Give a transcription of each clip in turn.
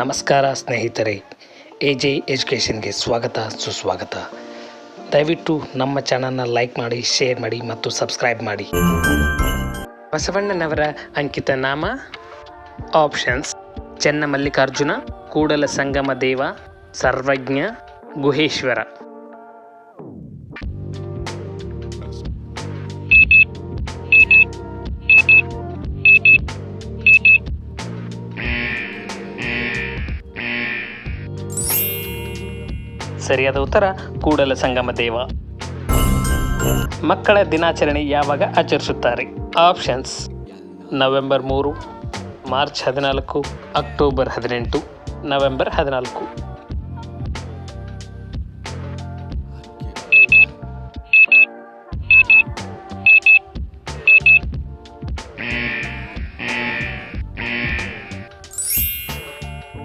ನಮಸ್ಕಾರ ಸ್ನೇಹಿತರೆ A J ಎಜುಕೇಷನ್ಗೆ ಸ್ವಾಗತ, ಸುಸ್ವಾಗತ. ದಯವಿಟ್ಟು ನಮ್ಮ ಚಾನಲ್ನ ಲೈಕ್ ಮಾಡಿ, ಶೇರ್ ಮಾಡಿ ಮತ್ತು ಸಬ್ಸ್ಕ್ರೈಬ್ ಮಾಡಿ. ಬಸವಣ್ಣನವರ ಅಂಕಿತ ನಾಮ, ಆಪ್ಷನ್ಸ್ ಚೆನ್ನ ಮಲ್ಲಿಕಾರ್ಜುನ ಕೂಡಲ ಸಂಗಮ ದೇವ, ಸರ್ವಜ್ಞ, ಗುಹೇಶ್ವರ. ಸರಿಯಾದ ಉತ್ತರ, ಕೂಡಲ ಸಂಗಮ ದೇವ. ಮಕ್ಕಳ ದಿನಾಚರಣೆ ಯಾವಾಗ ಆಚರಿಸುತ್ತಾರೆ? ಆಪ್ಷನ್ಸ್. ನವೆಂಬರ್ ಮೂರು, ಮಾರ್ಚ್ ಹದಿನಾಲ್ಕು, ಅಕ್ಟೋಬರ್ ಹದಿನೆಂಟು, ನವೆಂಬರ್ ಹದಿನಾಲ್ಕು.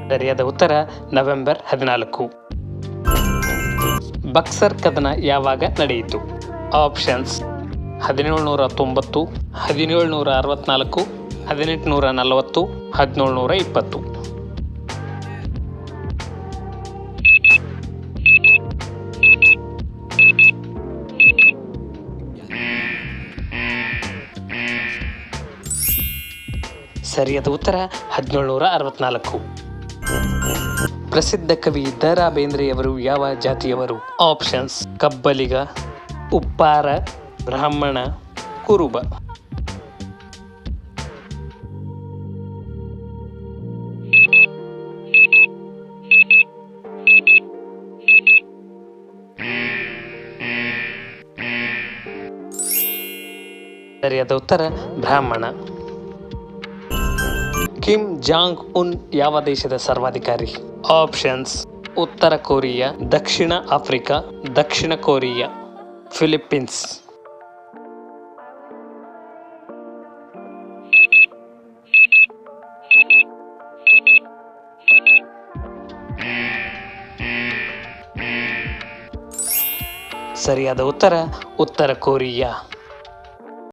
ಸರಿಯಾದ ಉತ್ತರ, ನವೆಂಬರ್ ಹದಿನಾಲ್ಕು. ಬಕ್ಸರ್ ಕದನ ಯಾವಾಗ ನಡೆಯಿತು? ಆಪ್ಷನ್ಸ್ ಹದಿನೇಳುನೂರ ತೊಂಬತ್ತು ಹದಿನೇಳುನೂರ ಅರವತ್ನಾಲ್ಕು ಹದಿನೆಂಟುನೂರ ನಲವತ್ತು ಹದಿನೇಳುನೂರ ಇಪ್ಪತ್ತು. ಸರಿಯಾದ ಉತ್ತರ ಹದಿನೇಳುನೂರ ಅರವತ್ನಾಲ್ಕು. ಪ್ರಸಿದ್ಧ ಕವಿ ದ ರಾ ಬೇಂದ್ರೆಯವರು ಯಾವ ಜಾತಿಯವರು? ಆಪ್ಷನ್ಸ್ ಕಬ್ಬಲಿಗ, ಉಪ್ಪಾರ, ಬ್ರಾಹ್ಮಣ, ಕುರುಬ. ಸರಿಯಾದ ಉತ್ತರ, ಬ್ರಾಹ್ಮಣ. ಕಿಮ್ ಜಾಂಗ್ ಉನ್ ಯಾವ ದೇಶದ ಸರ್ವಾಧಿಕಾರಿ? ಆಪ್ಷನ್ಸ್ ಉತ್ತರ ಕೊರಿಯಾ ದಕ್ಷಿಣ ಆಫ್ರಿಕಾ ದಕ್ಷಿಣ ಕೊರಿಯಾ ಫಿಲಿಪ್ಪೀನ್ಸ್. ಸರಿಯಾದ ಉತ್ತರ ಉತ್ತರ ಕೊರಿಯಾ.